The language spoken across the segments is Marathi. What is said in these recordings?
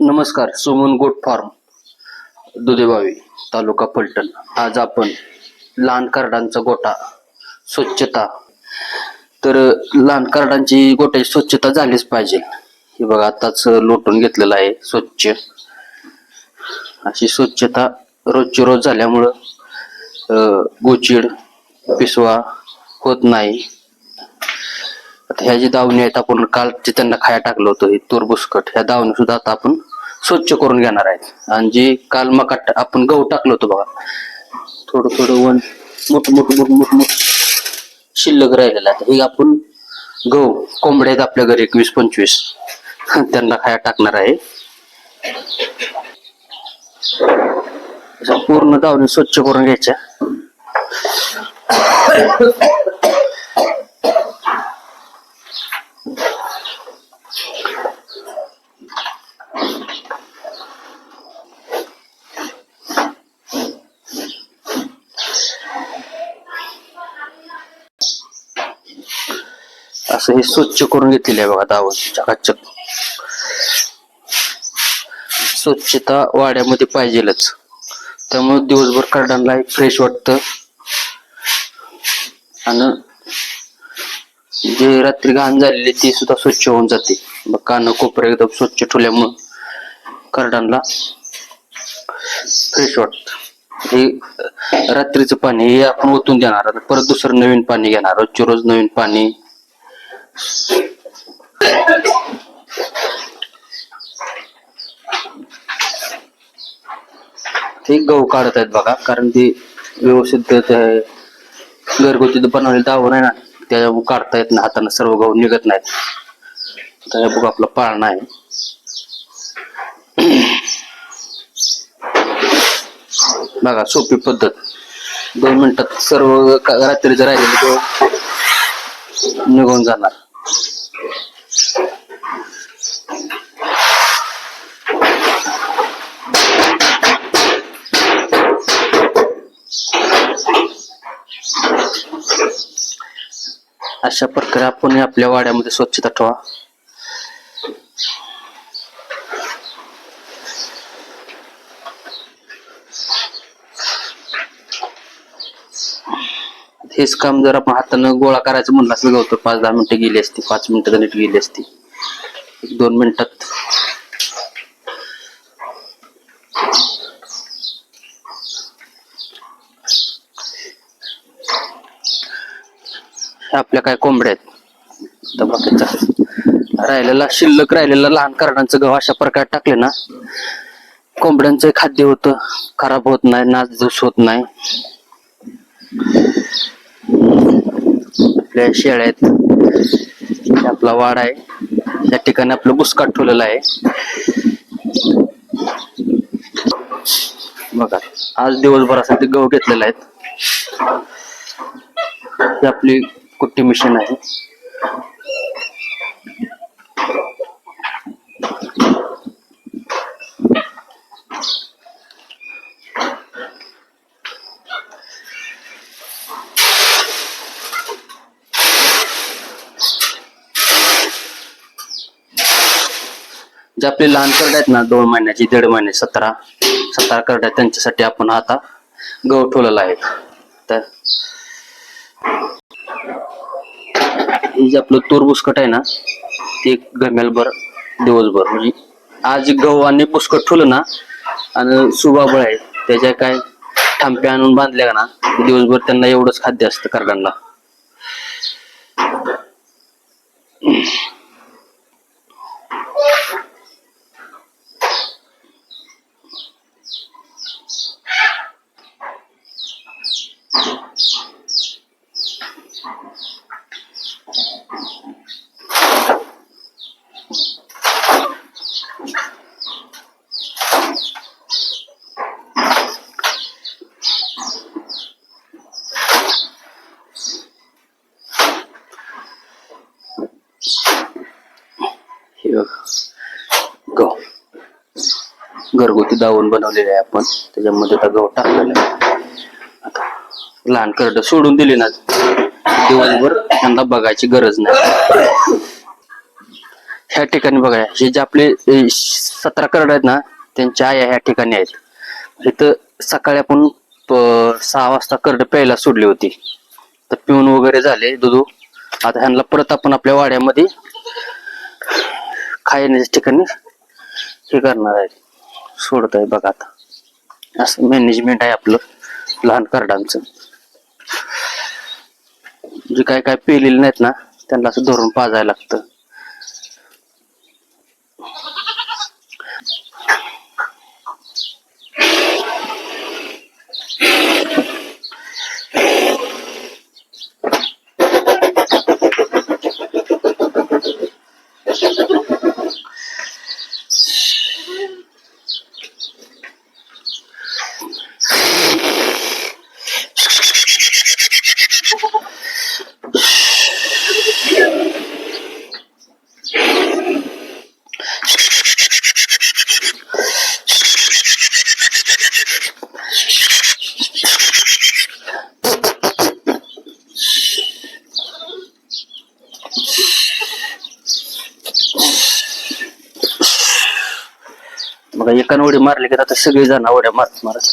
नमस्कार सुमन गोट फार्म दुधेबावी तालुका फलटण. आज आपण लहान कार्डांचा गोटा स्वच्छता. तर लहान कार्डांची गोट्याची स्वच्छता झालीच पाहिजे. हे बघा आताच लोटून घेतलेलं आहे स्वच्छ. अशी स्वच्छता रोजची रोज झाल्यामुळं अं, गोचिड पिसवा होत नाही. आता ह्या जी दावणी आहेत आपण काल जे त्यांना खाया टाकलं होतं हे तूर बुसकट ह्या दावणी सुद्धा आता आपण स्वच्छ करून घेणार आहेत. आणि जे काल मका आपण गहू टाकलं होतं बघा. थोडं थोडं वन मोठ मोठ मोठ मोठ मोठ शिल्लक राहिलेलं आहे. हे आपण गहू कोंबड्या आहेत आपल्या घरी एकवीस पंचवीस. त्यांना खाया टाकणार आहे. पूर्ण दावणी स्वच्छ करून घ्यायच्या. असं हे स्वच्छ करून घेतलेलं आहे बघा दावण चकाचक स्वच्छता वाड्यामध्ये पाहिजेलच. त्यामुळे दिवसभर कार्डांना फ्रेश वाटतं. आणि जे रात्री घाण झालेले ते सुद्धा स्वच्छ होऊन जाते. मग कान कोपरे एकदम स्वच्छ ठेवल्यामुळं कार्डांना फ्रेश वाटत. हे रात्रीचं पाणी हे आपण ओतून देणार. परत दुसरं नवीन पाणी घेणार. रोजचे रोज नवीन पाणी ते गहू काढत आहेत बघा कारण ते व्यवस्थित घरगुती बनवलेलं दावण आहे ना त्याच्यामुळे काढता येत नाही हाताने सर्व गहू निघत नाहीत. त्याच्या बघ आपला पाळणा आहे. बघा सोपी पद्धत. दोन मिनिटात सर्व रात्रीचं राहिलेलं गहू निघून जाणार. अशा प्रकारे आपण आपल्या वाड्यामध्ये स्वच्छता ठेवा. हेच काम जर आपण हातानं गोळा करायचं म्हणलं असलं गवत पाच दहा मिनिटं गेली असती पाच मिनिटं नीट गेली असती. एक दोन मिनिटात ह्या आपल्या काय कोंबड्या आहेत. तर बाकीचा राहिलेला शिल्लक राहिलेला लहान कारणांचं गव्हा अशा प्रकारे टाकले ना कोंबड्यांचं खाद्य होतं खराब होत नाही नासधूस होत नाही. आपल्या शेळ्या आहेत. आपला वाड आहे. या ठिकाणी आपलं बुसकाट ठेवलेलं आहे. बघा आज दिवसभरासाठी गहू घेतलेला आहेत. आपली कुट्टी मशीन आहे? जे आपले लहान करड आहेत ना दोन महिन्याची दीड महिने सतरा सतरा करड आहेत त्यांच्यासाठी आपण आता गहू ठेवलेला आहे. तर हे जे आपलं तूर बुसकट आहे ना ते गम्यालभर दिवसभर. म्हणजे आज गहू आणि बुसकट ठेवलं ना आणि सुबाबळ आहे त्याच्या काय थांप्या आणून बांधल्या का ना दिवसभर त्यांना एवढंच खाद्य असतं करडांना हे बघा गहू घरगुती दावून बनवलेले आहे आपण. त्याच्यामध्ये आता गहू टाकलेला आहे. आता लहान करड सोडून दिली ना दिवसभर त्यांना बघायची गरज नाही. ह्या ठिकाणी बघा हे जे आपले सतरा करड आहेत ना त्यांच्या आया ह्या ठिकाणी आहेत. इथं सकाळी आपण सहा वाजता करड प्यायला सोडली होती. तर पिऊन वगैरे झाले दुधू. आता ह्यांना परत आपण आपल्या वाड्यामध्ये खायण्याच्या ठिकाणी हे करणार आहे. सोडतोय बघा आता. असं मॅनेजमेंट आहे आपलं लहान कार्डांचं. जे काय काय पेलेले नाहीत ना त्यांना असं धरून पाजायला लागतं. बघा एकानं उडी मारली की आता सगळी जण उड्या मारत मारत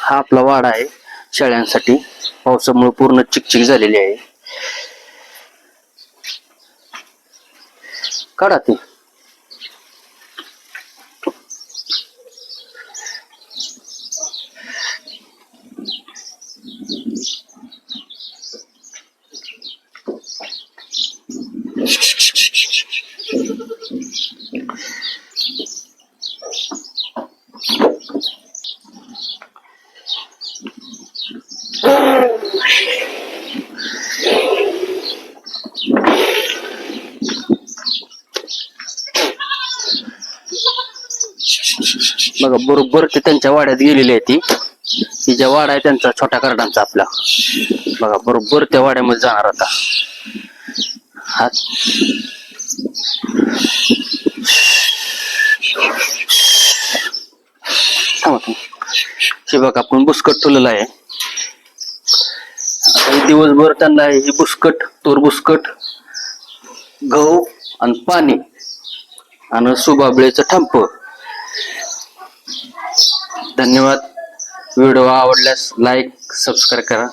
हा आपला वाडा आहे शेळ्यांसाठी. पावसामुळे पूर्ण चिकचिक झालेली आहे. काढा ते. बघा बरोबर ते त्यांच्या वाड्यात गेलेली आहे ती. तिच्या ज्या वाडा आहे त्यांचा छोट्या करडांचा आपला. बघा बरोबर त्या वाड्यामध्ये जाणार आता. हा हे बघा आपण बुसकट ठेवलेला आहे. आता दिवसभर त्यांना हे बुसकट तोर बुसकट गहू आणि पाणी आणि सुबाबळेचं ठंप धन्यवाद. व्हिडिओ आवडल्यास लाईक सबस्क्राईब करा.